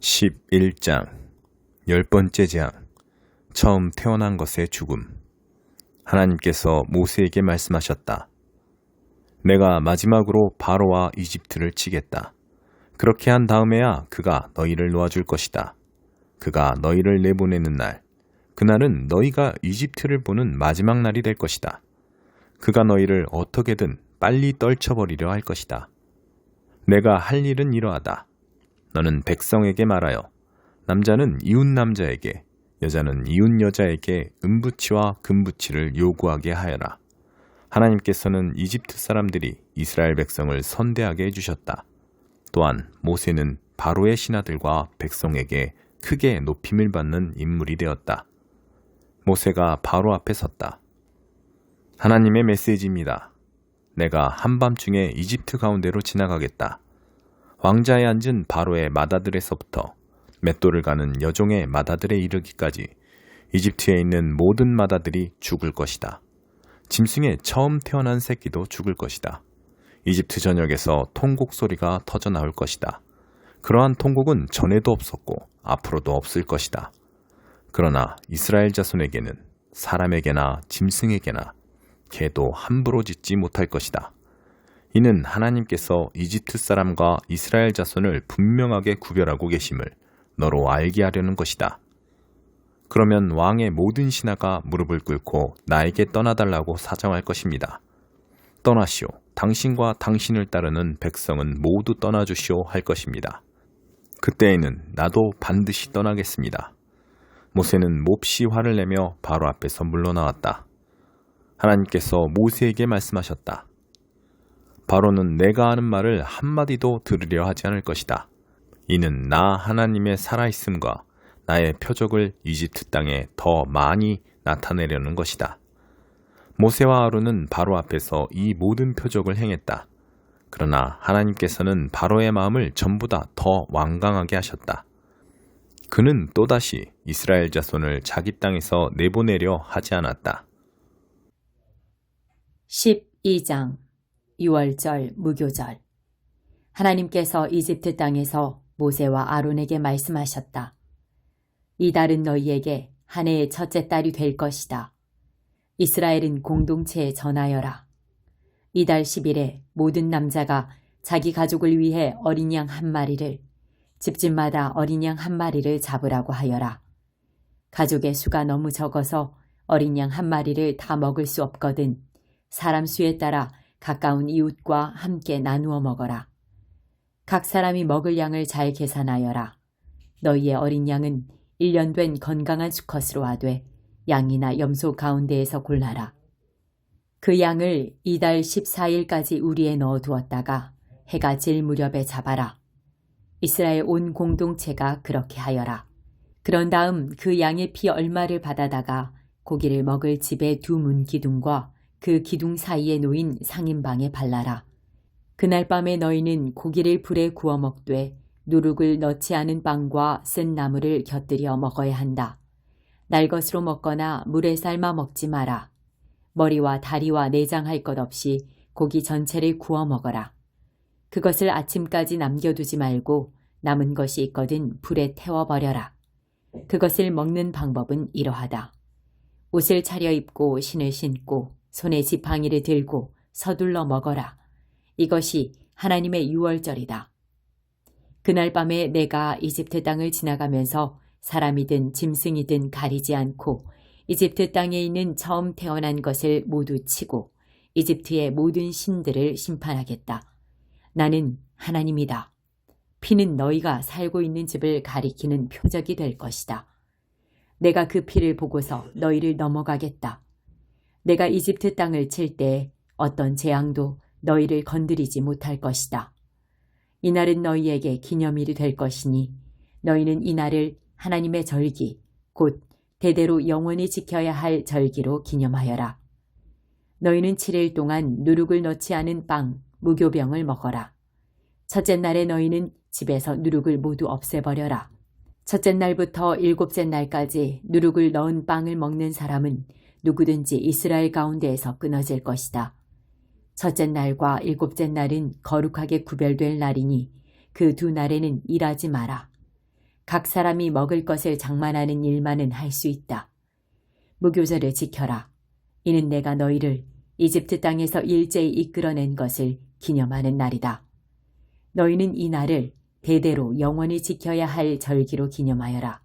11장 열 번째 장 처음 태어난 것의 죽음 하나님께서 모세에게 말씀하셨다. 내가 마지막으로 바로와 이집트를 치겠다. 그렇게 한 다음에야 그가 너희를 놓아줄 것이다. 그가 너희를 내보내는 날, 그날은 너희가 이집트를 보는 마지막 날이 될 것이다. 그가 너희를 어떻게든 빨리 떨쳐버리려 할 것이다. 내가 할 일은 이러하다. 너는 백성에게 말하여 남자는 이웃 남자에게 여자는 이웃 여자에게 은부치와 금부치를 요구하게 하여라. 하나님께서는 이집트 사람들이 이스라엘 백성을 선대하게 해주셨다. 또한 모세는 바로의 신하들과 백성에게 크게 높임을 받는 인물이 되었다. 모세가 바로 앞에 섰다. 하나님의 메시지입니다. 내가 한밤중에 이집트 가운데로 지나가겠다. 왕자에 앉은 바로의 마다들에서부터 맷돌을 가는 여종의 마다들에 이르기까지 이집트에 있는 모든 마다들이 죽을 것이다. 짐승의 처음 태어난 새끼도 죽을 것이다. 이집트 전역에서 통곡 소리가 터져 나올 것이다. 그러한 통곡은 전에도 없었고 앞으로도 없을 것이다. 그러나 이스라엘 자손에게는 사람에게나 짐승에게나 개도 함부로 짓지 못할 것이다. 이는 하나님께서 이집트 사람과 이스라엘 자손을 분명하게 구별하고 계심을 너로 알게 하려는 것이다. 그러면 왕의 모든 신하가 무릎을 꿇고 나에게 떠나달라고 사정할 것입니다. 떠나시오. 당신과 당신을 따르는 백성은 모두 떠나주시오 할 것입니다. 그때에는 나도 반드시 떠나겠습니다. 모세는 몹시 화를 내며 바로 앞에서 물러나왔다. 하나님께서 모세에게 말씀하셨다. 바로는 내가 하는 말을 한마디도 들으려 하지 않을 것이다. 이는 나 하나님의 살아있음과 나의 표적을 이집트 땅에 더 많이 나타내려는 것이다. 모세와 아론은 바로 앞에서 이 모든 표적을 행했다. 그러나 하나님께서는 바로의 마음을 전부 다더 완강하게 하셨다. 그는 또다시 이스라엘 자손을 자기 땅에서 내보내려 하지 않았다. 12장 6월절 무교절 하나님께서 이집트 땅에서 모세와 아론에게 말씀하셨다. 이 달은 너희에게 한 해의 첫째 딸이 될 것이다. 이스라엘은 공동체에 전하여라. 이달 10일에 모든 남자가 자기 가족을 위해 어린 양 한 마리를 집집마다 어린 양 한 마리를 잡으라고 하여라. 가족의 수가 너무 적어서 어린 양 한 마리를 다 먹을 수 없거든 사람 수에 따라 가까운 이웃과 함께 나누어 먹어라. 각 사람이 먹을 양을 잘 계산하여라. 너희의 어린 양은 1년 된 건강한 수컷으로 하되 양이나 염소 가운데에서 골라라. 그 양을 이달 14일까지 우리에 넣어 두었다가 해가 질 무렵에 잡아라. 이스라엘 온 공동체가 그렇게 하여라. 그런 다음 그 양의 피 얼마를 받아다가 고기를 먹을 집의 두 문기둥과 그 기둥 사이에 놓인 상인방에 발라라. 그날 밤에 너희는 고기를 불에 구워 먹되 누룩을 넣지 않은 빵과 쓴 나물을 곁들여 먹어야 한다. 날 것으로 먹거나 물에 삶아 먹지 마라. 머리와 다리와 내장 할 것 없이 고기 전체를 구워 먹어라. 그것을 아침까지 남겨두지 말고 남은 것이 있거든 불에 태워버려라. 그것을 먹는 방법은 이러하다. 옷을 차려입고 신을 신고 손에 지팡이를 들고 서둘러 먹어라. 이것이 하나님의 유월절이다. 그날 밤에 내가 이집트 땅을 지나가면서 사람이든 짐승이든 가리지 않고 이집트 땅에 있는 처음 태어난 것을 모두 치고 이집트의 모든 신들을 심판하겠다. 나는 하나님이다. 피는 너희가 살고 있는 집을 가리키는 표적이 될 것이다. 내가 그 피를 보고서 너희를 넘어가겠다. 내가 이집트 땅을 칠 때 어떤 재앙도 너희를 건드리지 못할 것이다. 이날은 너희에게 기념일이 될 것이니 너희는 이날을 하나님의 절기, 곧 대대로 영원히 지켜야 할 절기로 기념하여라. 너희는 7일 동안 누룩을 넣지 않은 빵, 무교병을 먹어라. 첫째 날에 너희는 집에서 누룩을 모두 없애버려라. 첫째 날부터 일곱째 날까지 누룩을 넣은 빵을 먹는 사람은 누구든지 이스라엘 가운데에서 끊어질 것이다. 첫째 날과 일곱째 날은 거룩하게 구별될 날이니 그 두 날에는 일하지 마라. 각 사람이 먹을 것을 장만하는 일만은 할 수 있다. 무교절을 지켜라. 이는 내가 너희를 이집트 땅에서 일제히 이끌어낸 것을 기념하는 날이다. 너희는 이 날을 대대로 영원히 지켜야 할 절기로 기념하여라.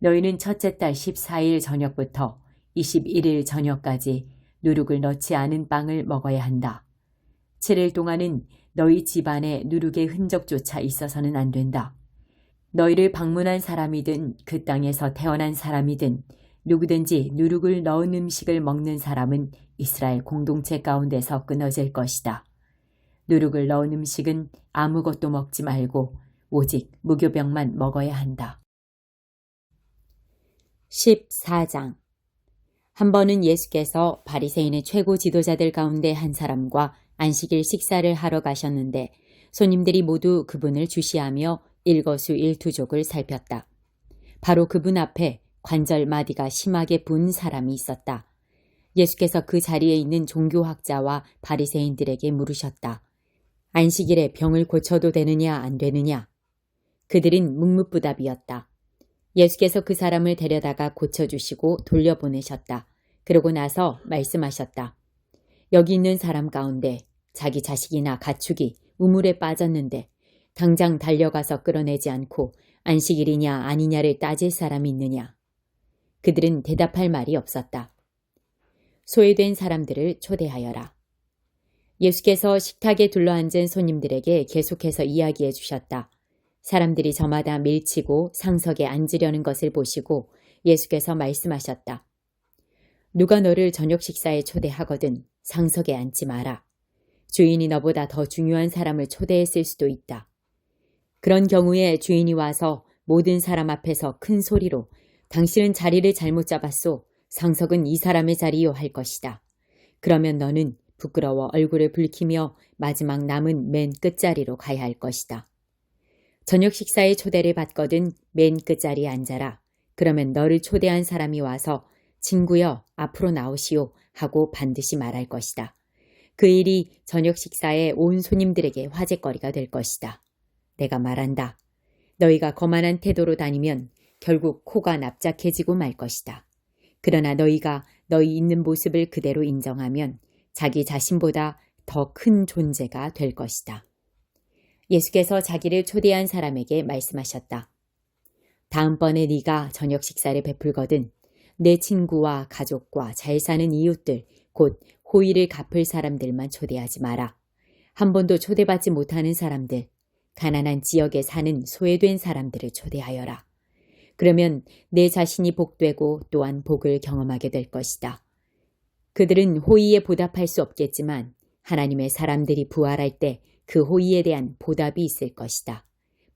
너희는 첫째 달 14일 저녁부터 21일 저녁까지 누룩을 넣지 않은 빵을 먹어야 한다. 7일 동안은 너희 집안에 누룩의 흔적조차 있어서는 안 된다. 너희를 방문한 사람이든 그 땅에서 태어난 사람이든 누구든지 누룩을 넣은 음식을 먹는 사람은 이스라엘 공동체 가운데서 끊어질 것이다. 누룩을 넣은 음식은 아무것도 먹지 말고 오직 무교병만 먹어야 한다. 14장 한 번은 예수께서 바리새인의 최고 지도자들 가운데 한 사람과 안식일 식사를 하러 가셨는데 손님들이 모두 그분을 주시하며 일거수일투족을 살폈다. 바로 그분 앞에 관절 마디가 심하게 분 사람이 있었다. 예수께서 그 자리에 있는 종교학자와 바리새인들에게 물으셨다. 안식일에 병을 고쳐도 되느냐 안 되느냐? 그들은 묵묵부답이었다. 예수께서 그 사람을 데려다가 고쳐주시고 돌려보내셨다. 그러고 나서 말씀하셨다. 여기 있는 사람 가운데 자기 자식이나 가축이 우물에 빠졌는데 당장 달려가서 끌어내지 않고 안식일이냐 아니냐를 따질 사람이 있느냐. 그들은 대답할 말이 없었다. 소외된 사람들을 초대하여라. 예수께서 식탁에 둘러앉은 손님들에게 계속해서 이야기해 주셨다. 사람들이 저마다 밀치고 상석에 앉으려는 것을 보시고 예수께서 말씀하셨다. 누가 너를 저녁 식사에 초대하거든 상석에 앉지 마라. 주인이 너보다 더 중요한 사람을 초대했을 수도 있다. 그런 경우에 주인이 와서 모든 사람 앞에서 큰 소리로 당신은 자리를 잘못 잡았소. 상석은 이 사람의 자리요 할 것이다. 그러면 너는 부끄러워 얼굴을 붉히며 마지막 남은 맨 끝자리로 가야 할 것이다. 저녁 식사에 초대를 받거든 맨 끝자리에 앉아라. 그러면 너를 초대한 사람이 와서 친구여 앞으로 나오시오 하고 반드시 말할 것이다. 그 일이 저녁 식사에 온 손님들에게 화제거리가 될 것이다. 내가 말한다. 너희가 거만한 태도로 다니면 결국 코가 납작해지고 말 것이다. 그러나 너희가 너희 있는 모습을 그대로 인정하면 자기 자신보다 더 큰 존재가 될 것이다. 예수께서 자기를 초대한 사람에게 말씀하셨다. 다음번에 네가 저녁 식사를 베풀거든 내 친구와 가족과 잘 사는 이웃들 곧 호의를 갚을 사람들만 초대하지 마라. 한 번도 초대받지 못하는 사람들, 가난한 지역에 사는 소외된 사람들을 초대하여라. 그러면 내 자신이 복되고 또한 복을 경험하게 될 것이다. 그들은 호의에 보답할 수 없겠지만 하나님의 사람들이 부활할 때 그 호의에 대한 보답이 있을 것이다.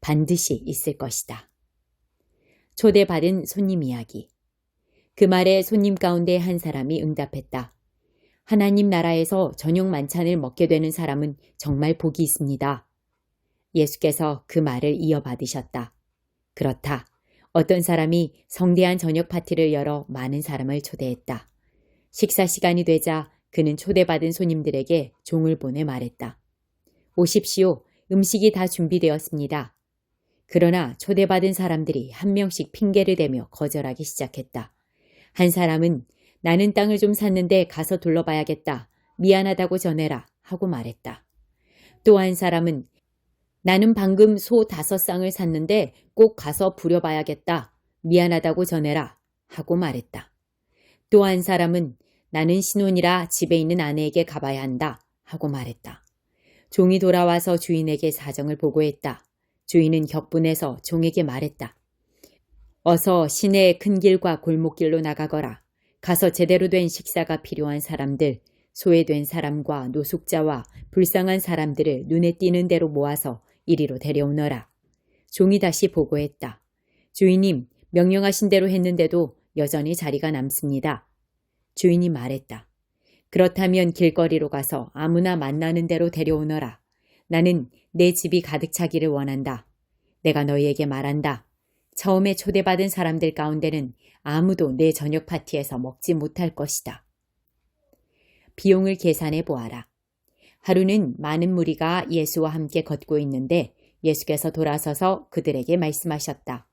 반드시 있을 것이다. 초대받은 손님 이야기. 그 말에 손님 가운데 한 사람이 응답했다. 하나님 나라에서 저녁 만찬을 먹게 되는 사람은 정말 복이 있습니다. 예수께서 그 말을 이어받으셨다. 그렇다. 어떤 사람이 성대한 저녁 파티를 열어 많은 사람을 초대했다. 식사 시간이 되자 그는 초대받은 손님들에게 종을 보내 말했다. 오십시오. 음식이 다 준비되었습니다. 그러나 초대받은 사람들이 한 명씩 핑계를 대며 거절하기 시작했다. 한 사람은 나는 땅을 좀 샀는데 가서 둘러봐야겠다. 미안하다고 전해라. 하고 말했다. 또 한 사람은 나는 방금 소 다섯 쌍을 샀는데 꼭 가서 부려봐야겠다. 미안하다고 전해라. 하고 말했다. 또 한 사람은 나는 신혼이라 집에 있는 아내에게 가봐야 한다. 하고 말했다. 종이 돌아와서 주인에게 사정을 보고했다. 주인은 격분해서 종에게 말했다. 어서 시내의 큰 길과 골목길로 나가거라. 가서 제대로 된 식사가 필요한 사람들, 소외된 사람과 노숙자와 불쌍한 사람들을 눈에 띄는 대로 모아서 이리로 데려오너라. 종이 다시 보고했다. 주인님, 명령하신 대로 했는데도 여전히 자리가 남습니다. 주인이 말했다. 그렇다면 길거리로 가서 아무나 만나는 대로 데려오너라. 나는 내 집이 가득 차기를 원한다. 내가 너희에게 말한다. 처음에 초대받은 사람들 가운데는 아무도 내 저녁 파티에서 먹지 못할 것이다. 비용을 계산해 보아라. 하루는 많은 무리가 예수와 함께 걷고 있는데 예수께서 돌아서서 그들에게 말씀하셨다.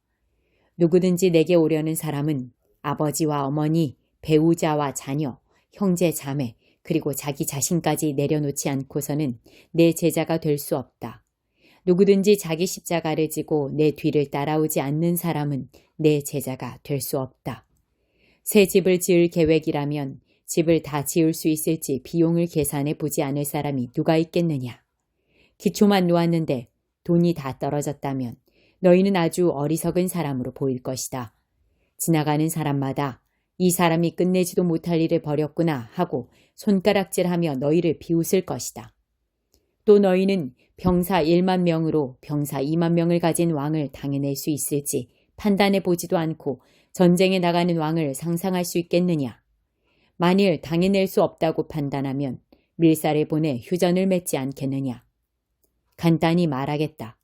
누구든지 내게 오려는 사람은 아버지와 어머니, 배우자와 자녀, 형제, 자매, 그리고 자기 자신까지 내려놓지 않고서는 내 제자가 될 수 없다. 누구든지 자기 십자가를 지고 내 뒤를 따라오지 않는 사람은 내 제자가 될 수 없다. 새 집을 지을 계획이라면 집을 다 지을 수 있을지 비용을 계산해 보지 않을 사람이 누가 있겠느냐. 기초만 놓았는데 돈이 다 떨어졌다면 너희는 아주 어리석은 사람으로 보일 것이다. 지나가는 사람마다 이 사람이 끝내지도 못할 일을 벌였구나 하고 손가락질하며 너희를 비웃을 것이다. 또 너희는 병사 1만 명으로 병사 2만 명을 가진 왕을 당해낼 수 있을지 판단해 보지도 않고 전쟁에 나가는 왕을 상상할 수 있겠느냐. 만일 당해낼 수 없다고 판단하면 밀사를 보내 휴전을 맺지 않겠느냐. 간단히 말하겠다.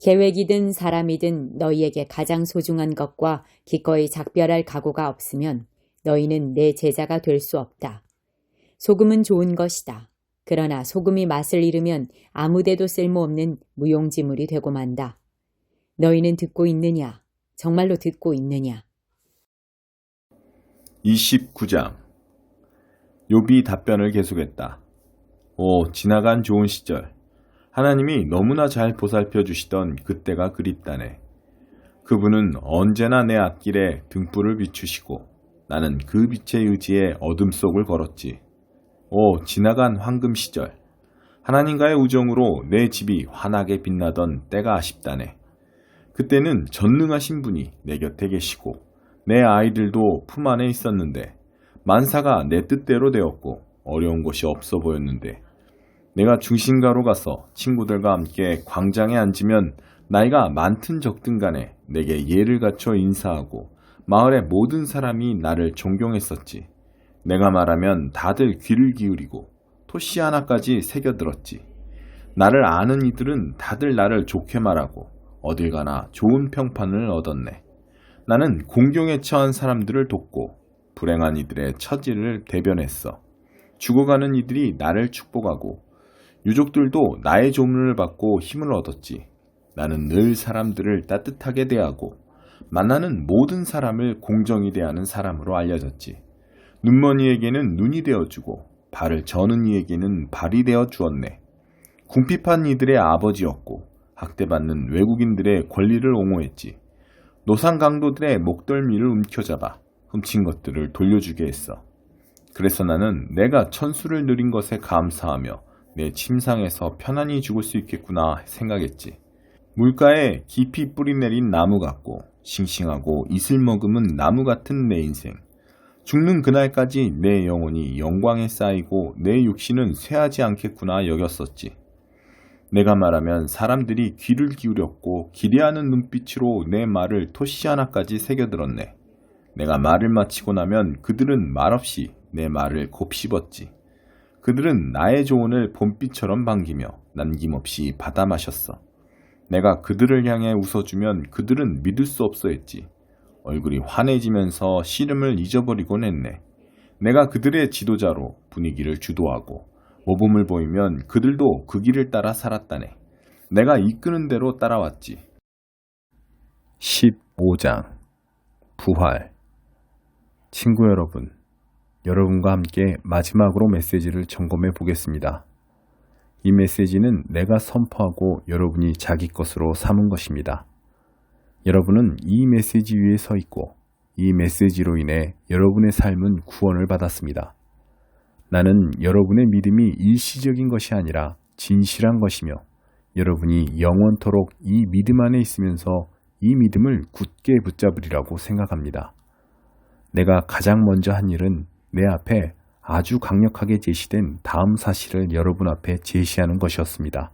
계획이든 사람이든 너희에게 가장 소중한 것과 기꺼이 작별할 각오가 없으면 너희는 내 제자가 될 수 없다. 소금은 좋은 것이다. 그러나 소금이 맛을 잃으면 아무데도 쓸모없는 무용지물이 되고 만다. 너희는 듣고 있느냐? 정말로 듣고 있느냐? 29장 욥이 답변을 계속했다. 오, 지나간 좋은 시절. 하나님이 너무나 잘 보살펴 주시던 그때가 그립다네. 그분은 언제나 내 앞길에 등불을 비추시고 나는 그 빛의 의지에 어둠 속을 걸었지. 오, 지나간 황금 시절. 하나님과의 우정으로 내 집이 환하게 빛나던 때가 아쉽다네. 그때는 전능하신 분이 내 곁에 계시고 내 아이들도 품 안에 있었는데 만사가 내 뜻대로 되었고 어려운 것이 없어 보였는데 내가 중심가로 가서 친구들과 함께 광장에 앉으면 나이가 많든 적든 간에 내게 예를 갖춰 인사하고 마을의 모든 사람이 나를 존경했었지. 내가 말하면 다들 귀를 기울이고 토시 하나까지 새겨들었지. 나를 아는 이들은 다들 나를 좋게 말하고 어딜 가나 좋은 평판을 얻었네. 나는 공경에 처한 사람들을 돕고 불행한 이들의 처지를 대변했어. 죽어가는 이들이 나를 축복하고 유족들도 나의 조문을 받고 힘을 얻었지. 나는 늘 사람들을 따뜻하게 대하고 만나는 모든 사람을 공정히 대하는 사람으로 알려졌지. 눈머니에게는 눈이 되어주고 발을 저는 이에게는 발이 되어 주었네. 궁핍한 이들의 아버지였고 학대받는 외국인들의 권리를 옹호했지. 노상 강도들의 목덜미를 움켜잡아 훔친 것들을 돌려주게 했어. 그래서 나는 내가 천수를 누린 것에 감사하며 내 침상에서 편안히 죽을 수 있겠구나 생각했지. 물가에 깊이 뿌리 내린 나무 같고 싱싱하고 이슬 머금은 나무 같은 내 인생. 죽는 그날까지 내 영혼이 영광에 쌓이고 내 육신은 쇠하지 않겠구나 여겼었지. 내가 말하면 사람들이 귀를 기울였고 기대하는 눈빛으로 내 말을 토시 하나까지 새겨들었네. 내가 말을 마치고 나면 그들은 말없이 내 말을 곱씹었지. 그들은 나의 조언을 봄비처럼 반기며 남김없이 받아 마셨어. 내가 그들을 향해 웃어주면 그들은 믿을 수 없어 했지. 얼굴이 환해지면서 씨름을 잊어버리곤 했네. 내가 그들의 지도자로 분위기를 주도하고 모범을 보이면 그들도 그 길을 따라 살았다네. 내가 이끄는 대로 따라왔지. 15장 부활 친구 여러분, 여러분과 함께 마지막으로 메시지를 점검해 보겠습니다. 이 메시지는 내가 선포하고 여러분이 자기 것으로 삼은 것입니다. 여러분은 이 메시지 위에 서 있고 이 메시지로 인해 여러분의 삶은 구원을 받았습니다. 나는 여러분의 믿음이 일시적인 것이 아니라 진실한 것이며 여러분이 영원토록 이 믿음 안에 있으면서 이 믿음을 굳게 붙잡으리라고 생각합니다. 내가 가장 먼저 한 일은 내 앞에 아주 강력하게 제시된 다음 사실을 여러분 앞에 제시하는 것이었습니다.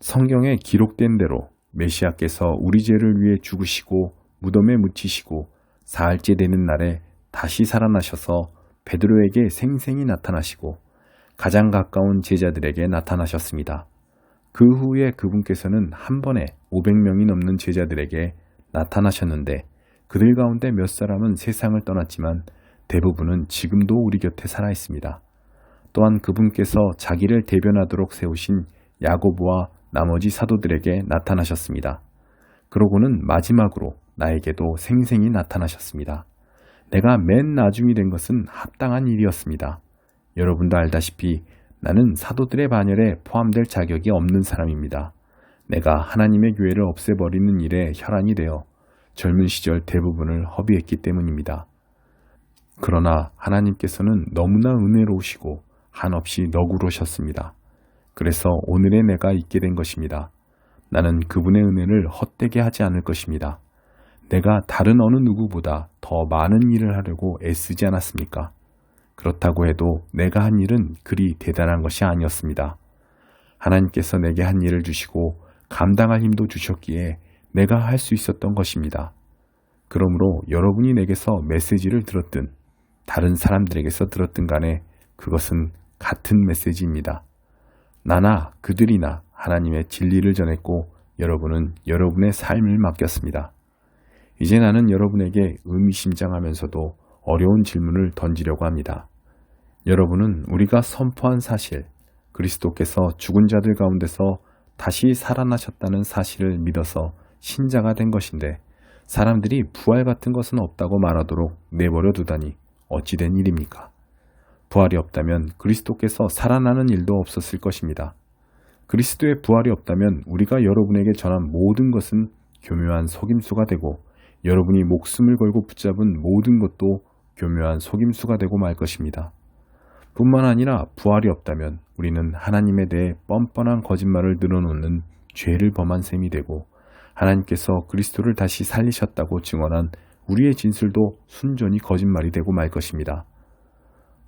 성경에 기록된 대로 메시아께서 우리 죄를 위해 죽으시고 무덤에 묻히시고 사흘째 되는 날에 다시 살아나셔서 베드로에게 생생히 나타나시고 가장 가까운 제자들에게 나타나셨습니다. 그 후에 그분께서는 한 번에 500명이 넘는 제자들에게 나타나셨는데 그들 가운데 몇 사람은 세상을 떠났지만 대부분은 지금도 우리 곁에 살아 있습니다. 또한 그분께서 자기를 대변하도록 세우신 야고보와 나머지 사도들에게 나타나셨습니다. 그러고는 마지막으로 나에게도 생생히 나타나셨습니다. 내가 맨 나중이 된 것은 합당한 일이었습니다. 여러분도 알다시피 나는 사도들의 반열에 포함될 자격이 없는 사람입니다. 내가 하나님의 교회를 없애버리는 일에 혈안이 되어 젊은 시절 대부분을 허비했기 때문입니다. 그러나 하나님께서는 너무나 은혜로우시고 한없이 너구로셨습니다. 그래서 오늘의 내가 있게 된 것입니다. 나는 그분의 은혜를 헛되게 하지 않을 것입니다. 내가 다른 어느 누구보다 더 많은 일을 하려고 애쓰지 않았습니까? 그렇다고 해도 내가 한 일은 그리 대단한 것이 아니었습니다. 하나님께서 내게 한 일을 주시고 감당할 힘도 주셨기에 내가 할 수 있었던 것입니다. 그러므로 여러분이 내게서 메시지를 들었든 다른 사람들에게서 들었든 간에 그것은 같은 메시지입니다. 나나 그들이나 하나님의 진리를 전했고 여러분은 여러분의 삶을 맡겼습니다. 이제 나는 여러분에게 의미심장하면서도 어려운 질문을 던지려고 합니다. 여러분은 우리가 선포한 사실, 그리스도께서 죽은 자들 가운데서 다시 살아나셨다는 사실을 믿어서 신자가 된 것인데 사람들이 부활 같은 것은 없다고 말하도록 내버려 두다니 어찌된 일입니까? 부활이 없다면 그리스도께서 살아나는 일도 없었을 것입니다. 그리스도의 부활이 없다면 우리가 여러분에게 전한 모든 것은 교묘한 속임수가 되고 여러분이 목숨을 걸고 붙잡은 모든 것도 교묘한 속임수가 되고 말 것입니다. 뿐만 아니라 부활이 없다면 우리는 하나님에 대해 뻔뻔한 거짓말을 늘어놓는 죄를 범한 셈이 되고 하나님께서 그리스도를 다시 살리셨다고 증언한 우리의 진술도 순전히 거짓말이 되고 말 것입니다.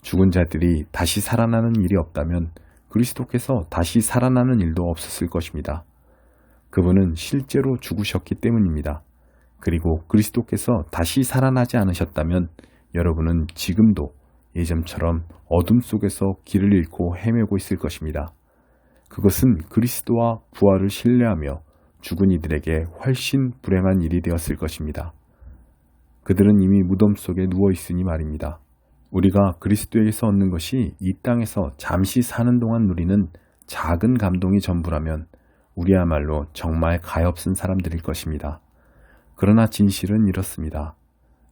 죽은 자들이 다시 살아나는 일이 없다면 그리스도께서 다시 살아나는 일도 없었을 것입니다. 그분은 실제로 죽으셨기 때문입니다. 그리고 그리스도께서 다시 살아나지 않으셨다면 여러분은 지금도 예전처럼 어둠 속에서 길을 잃고 헤매고 있을 것입니다. 그것은 그리스도와 부활을 신뢰하며 죽은 이들에게 훨씬 불행한 일이 되었을 것입니다. 그들은 이미 무덤 속에 누워 있으니 말입니다. 우리가 그리스도에게서 얻는 것이 이 땅에서 잠시 사는 동안 누리는 작은 감동이 전부라면 우리야말로 정말 가엾은 사람들일 것입니다. 그러나 진실은 이렇습니다.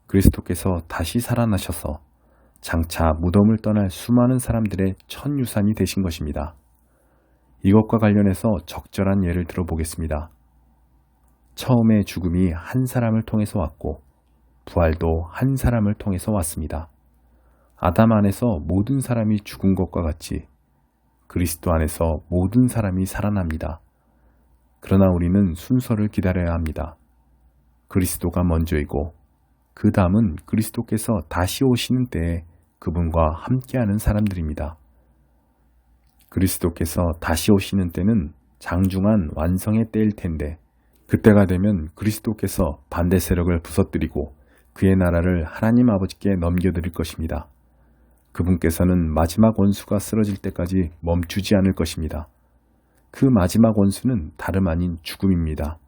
그리스도께서 다시 살아나셔서 장차 무덤을 떠날 수많은 사람들의 첫 유산이 되신 것입니다. 이것과 관련해서 적절한 예를 들어보겠습니다. 처음에 죽음이 한 사람을 통해서 왔고 부활도 한 사람을 통해서 왔습니다. 아담 안에서 모든 사람이 죽은 것과 같이 그리스도 안에서 모든 사람이 살아납니다. 그러나 우리는 순서를 기다려야 합니다. 그리스도가 먼저이고 그 다음은 그리스도께서 다시 오시는 때에 그분과 함께하는 사람들입니다. 그리스도께서 다시 오시는 때는 장중한 완성의 때일 텐데 그때가 되면 그리스도께서 반대 세력을 부서뜨리고 그의 나라를 하나님 아버지께 넘겨드릴 것입니다. 그분께서는 마지막 원수가 쓰러질 때까지 멈추지 않을 것입니다. 그 마지막 원수는 다름 아닌 죽음입니다.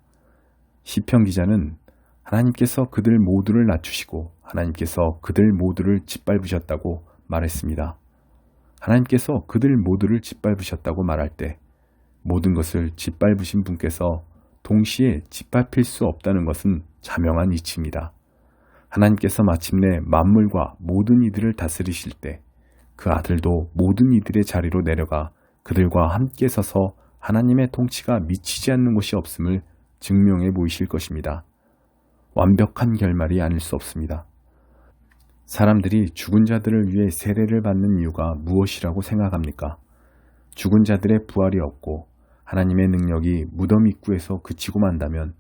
시편 기자는 하나님께서 그들 모두를 낮추시고 하나님께서 그들 모두를 짓밟으셨다고 말했습니다. 하나님께서 그들 모두를 짓밟으셨다고 말할 때 모든 것을 짓밟으신 분께서 동시에 짓밟힐 수 없다는 것은 자명한 이치입니다. 하나님께서 마침내 만물과 모든 이들을 다스리실 때 그 아들도 모든 이들의 자리로 내려가 그들과 함께 서서 하나님의 통치가 미치지 않는 곳이 없음을 증명해 보이실 것입니다. 완벽한 결말이 아닐 수 없습니다. 사람들이 죽은 자들을 위해 세례를 받는 이유가 무엇이라고 생각합니까? 죽은 자들의 부활이 없고 하나님의 능력이 무덤 입구에서 그치고 만다면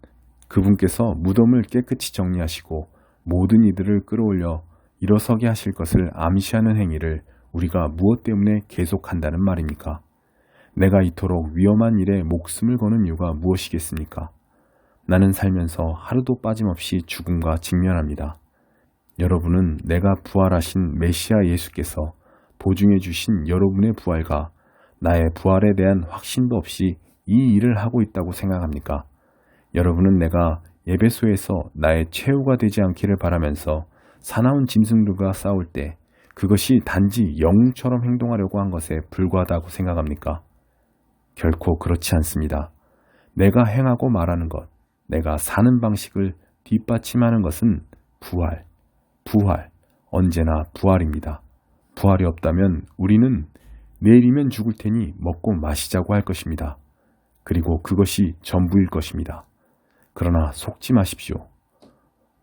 그분께서 무덤을 깨끗이 정리하시고 모든 이들을 끌어올려 일어서게 하실 것을 암시하는 행위를 우리가 무엇 때문에 계속한다는 말입니까? 내가 이토록 위험한 일에 목숨을 거는 이유가 무엇이겠습니까? 나는 살면서 하루도 빠짐없이 죽음과 직면합니다. 여러분은 내가 부활하신 메시아 예수께서 보증해 주신 여러분의 부활과 나의 부활에 대한 확신도 없이 이 일을 하고 있다고 생각합니까? 여러분은 내가 예배소에서 나의 최후가 되지 않기를 바라면서 사나운 짐승들과 싸울 때 그것이 단지 영웅처럼 행동하려고 한 것에 불과하다고 생각합니까? 결코 그렇지 않습니다. 내가 행하고 말하는 것, 내가 사는 방식을 뒷받침하는 것은 부활, 부활, 언제나 부활입니다. 부활이 없다면 우리는 내일이면 죽을 테니 먹고 마시자고 할 것입니다. 그리고 그것이 전부일 것입니다. 그러나 속지 마십시오.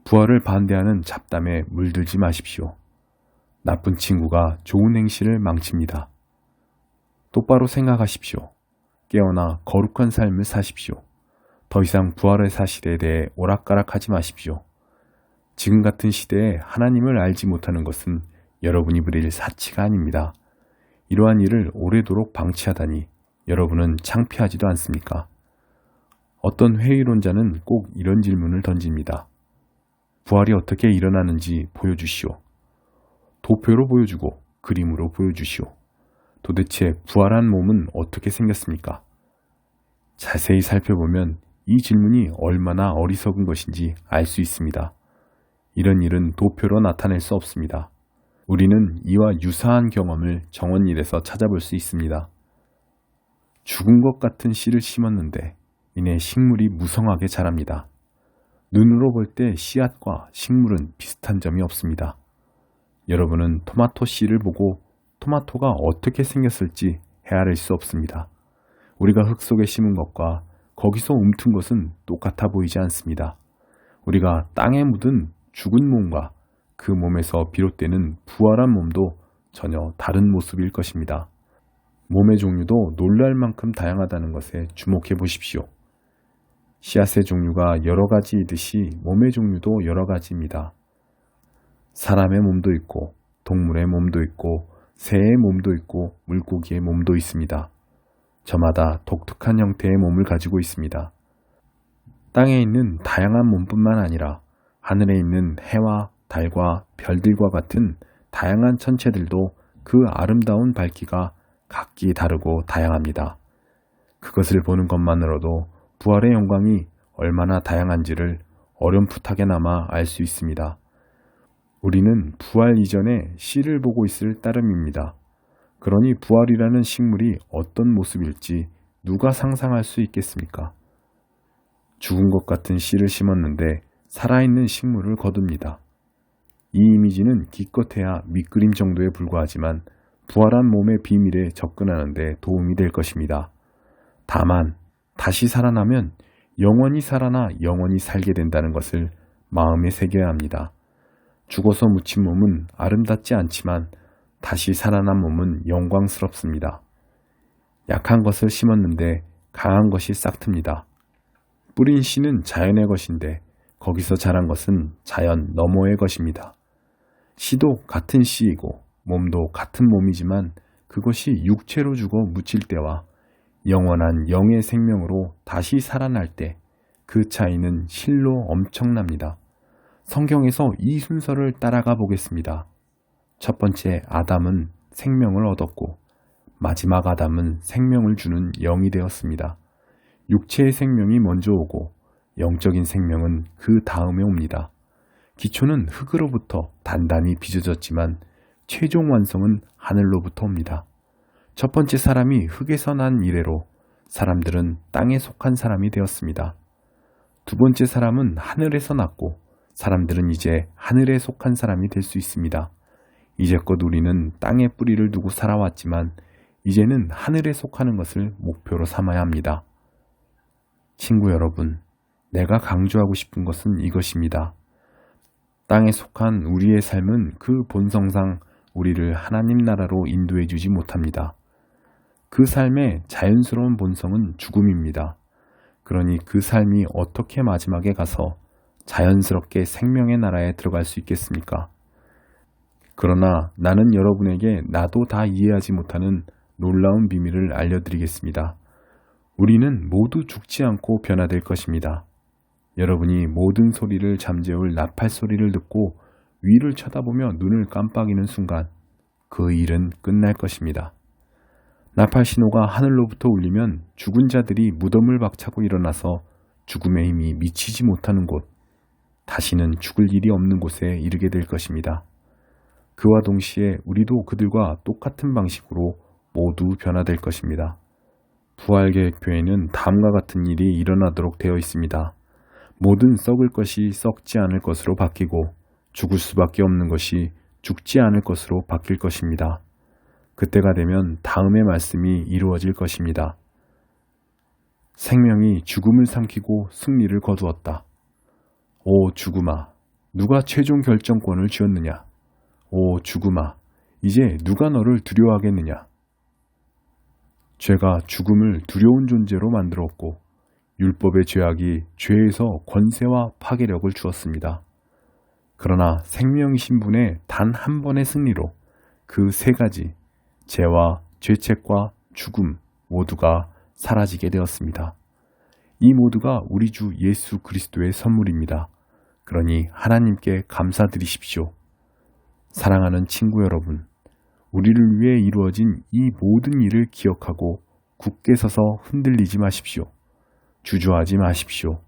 부활을 반대하는 잡담에 물들지 마십시오. 나쁜 친구가 좋은 행실을 망칩니다. 똑바로 생각하십시오. 깨어나 거룩한 삶을 사십시오. 더 이상 부활의 사실에 대해 오락가락하지 마십시오. 지금 같은 시대에 하나님을 알지 못하는 것은 여러분이 부릴 사치가 아닙니다. 이러한 일을 오래도록 방치하다니 여러분은 창피하지도 않습니까? 어떤 회의론자는 꼭 이런 질문을 던집니다. 부활이 어떻게 일어나는지 보여주시오. 도표로 보여주고 그림으로 보여주시오. 도대체 부활한 몸은 어떻게 생겼습니까? 자세히 살펴보면 이 질문이 얼마나 어리석은 것인지 알 수 있습니다. 이런 일은 도표로 나타낼 수 없습니다. 우리는 이와 유사한 경험을 정원일에서 찾아볼 수 있습니다. 죽은 것 같은 씨를 심었는데 이내 식물이 무성하게 자랍니다. 눈으로 볼 때 씨앗과 식물은 비슷한 점이 없습니다. 여러분은 토마토 씨를 보고 토마토가 어떻게 생겼을지 헤아릴 수 없습니다. 우리가 흙 속에 심은 것과 거기서 움튼 것은 똑같아 보이지 않습니다. 우리가 땅에 묻은 죽은 몸과 그 몸에서 비롯되는 부활한 몸도 전혀 다른 모습일 것입니다. 몸의 종류도 놀랄 만큼 다양하다는 것에 주목해 보십시오. 씨앗의 종류가 여러 가지이듯이 몸의 종류도 여러 가지입니다. 사람의 몸도 있고 동물의 몸도 있고 새의 몸도 있고 물고기의 몸도 있습니다. 저마다 독특한 형태의 몸을 가지고 있습니다. 땅에 있는 다양한 몸뿐만 아니라 하늘에 있는 해와 달과 별들과 같은 다양한 천체들도 그 아름다운 밝기가 각기 다르고 다양합니다. 그것을 보는 것만으로도 부활의 영광이 얼마나 다양한지를 어렴풋하게나마 알 수 있습니다. 우리는 부활 이전에 씨를 보고 있을 따름입니다. 그러니 부활이라는 식물이 어떤 모습일지 누가 상상할 수 있겠습니까? 죽은 것 같은 씨를 심었는데 살아있는 식물을 거둡니다. 이 이미지는 기껏해야 밑그림 정도에 불과하지만 부활한 몸의 비밀에 접근하는 데 도움이 될 것입니다. 다만 다시 살아나면 영원히 살아나 영원히 살게 된다는 것을 마음에 새겨야 합니다. 죽어서 묻힌 몸은 아름답지 않지만 다시 살아난 몸은 영광스럽습니다. 약한 것을 심었는데 강한 것이 싹틉니다. 뿌린 씨는 자연의 것인데 거기서 자란 것은 자연 너머의 것입니다. 씨도 같은 씨이고 몸도 같은 몸이지만 그것이 육체로 죽어 묻힐 때와 영원한 영의 생명으로 다시 살아날 때 그 차이는 실로 엄청납니다. 성경에서 이 순서를 따라가 보겠습니다. 첫 번째 아담은 생명을 얻었고 마지막 아담은 생명을 주는 영이 되었습니다. 육체의 생명이 먼저 오고 영적인 생명은 그 다음에 옵니다. 기초는 흙으로부터 단단히 빚어졌지만 최종 완성은 하늘로부터 옵니다. 첫 번째 사람이 흙에서 난 이래로 사람들은 땅에 속한 사람이 되었습니다. 두 번째 사람은 하늘에서 났고 사람들은 이제 하늘에 속한 사람이 될 수 있습니다. 이제껏 우리는 땅에 뿌리를 두고 살아왔지만 이제는 하늘에 속하는 것을 목표로 삼아야 합니다. 친구 여러분, 내가 강조하고 싶은 것은 이것입니다. 땅에 속한 우리의 삶은 그 본성상 우리를 하나님 나라로 인도해 주지 못합니다. 그 삶의 자연스러운 본성은 죽음입니다. 그러니 그 삶이 어떻게 마지막에 가서 자연스럽게 생명의 나라에 들어갈 수 있겠습니까? 그러나 나는 여러분에게 나도 다 이해하지 못하는 놀라운 비밀을 알려드리겠습니다. 우리는 모두 죽지 않고 변화될 것입니다. 여러분이 모든 소리를 잠재울 나팔 소리를 듣고 위를 쳐다보며 눈을 깜빡이는 순간 그 일은 끝날 것입니다. 나팔 신호가 하늘로부터 울리면 죽은 자들이 무덤을 박차고 일어나서 죽음의 힘이 미치지 못하는 곳, 다시는 죽을 일이 없는 곳에 이르게 될 것입니다. 그와 동시에 우리도 그들과 똑같은 방식으로 모두 변화될 것입니다. 부활계획표에는 다음과 같은 일이 일어나도록 되어 있습니다. 모든 썩을 것이 썩지 않을 것으로 바뀌고 죽을 수밖에 없는 것이 죽지 않을 것으로 바뀔 것입니다. 그때가 되면 다음의 말씀이 이루어질 것입니다. 생명이 죽음을 삼키고 승리를 거두었다. 오 죽음아, 누가 최종 결정권을 쥐었느냐? 오 죽음아, 이제 누가 너를 두려워하겠느냐? 죄가 죽음을 두려운 존재로 만들었고 율법의 죄악이 죄에서 권세와 파괴력을 주었습니다. 그러나 생명이신 분의 단 한 번의 승리로 그 세 가지 죄와 죄책과 죽음 모두가 사라지게 되었습니다. 이 모두가 우리 주 예수 그리스도의 선물입니다. 그러니 하나님께 감사드리십시오. 사랑하는 친구 여러분, 우리를 위해 이루어진 이 모든 일을 기억하고 굳게 서서 흔들리지 마십시오. 주저하지 마십시오.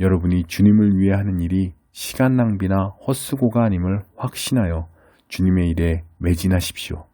여러분이 주님을 위해 하는 일이 시간 낭비나 헛수고가 아님을 확신하여 주님의 일에 매진하십시오.